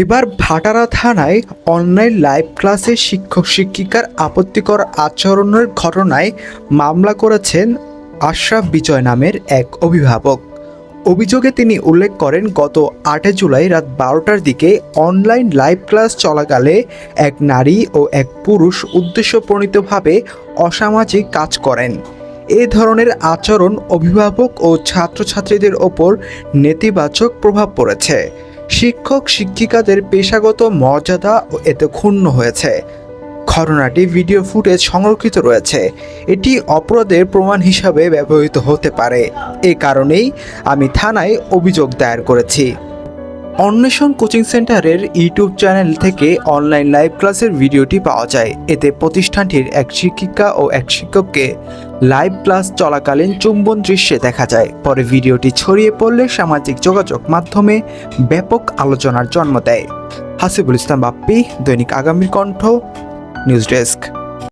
এবার ভাটারা থানায় online live ক্লাসে শিক্ষক শিক্ষিকার আপত্তিকর আচরণের ঘটনায় মামলা করেছেন আশরাফ বিজয় নামের এক অভিভাবক। অভিযোগে তিনি উল্লেখ করেন, গত আটে জুলাই রাত বারোটার দিকে অনলাইন লাইভ ক্লাস চলাকালে এক নারী ও এক পুরুষ উদ্দেশ্যপ্রণীতভাবে অসামাজিক কাজ করেন। এ ধরনের আচরণ অভিভাবক ও ছাত্রছাত্রীদের ওপর নেতিবাচক প্রভাব পড়েছে। শিক্ষক শিক্ষিকাদের পেশাগত মর্যাদা ও এতে ক্ষুণ্ণ হয়েছে। ঘটনাটি ভিডিও ফুটেজ সংরক্ষিত রয়েছে। এটি অপরাধের প্রমাণ হিসাবে ব্যবহৃত হতে পারে। এ কারণেই আমি থানায় অভিযোগ দায়ের করেছি। অন্বেষণ কোচিং সেন্টারের ইউটিউব চ্যানেল থেকে অনলাইন লাইভ ক্লাসের ভিডিওটি পাওয়া যায়। এতে প্রতিষ্ঠানটির এক শিক্ষিকা ও এক শিক্ষককে লাইভ ক্লাস চলাকালীন চুম্বন দৃশ্যে দেখা যায়। পরে ভিডিওটি ছড়িয়ে পড়লে সামাজিক যোগাযোগ মাধ্যমে ব্যাপক আলোচনার জন্ম দেয়। হাসিবুল ইসলাম বাপ্পি, দৈনিক আগামীর কণ্ঠ, নিউজ ডেস্ক।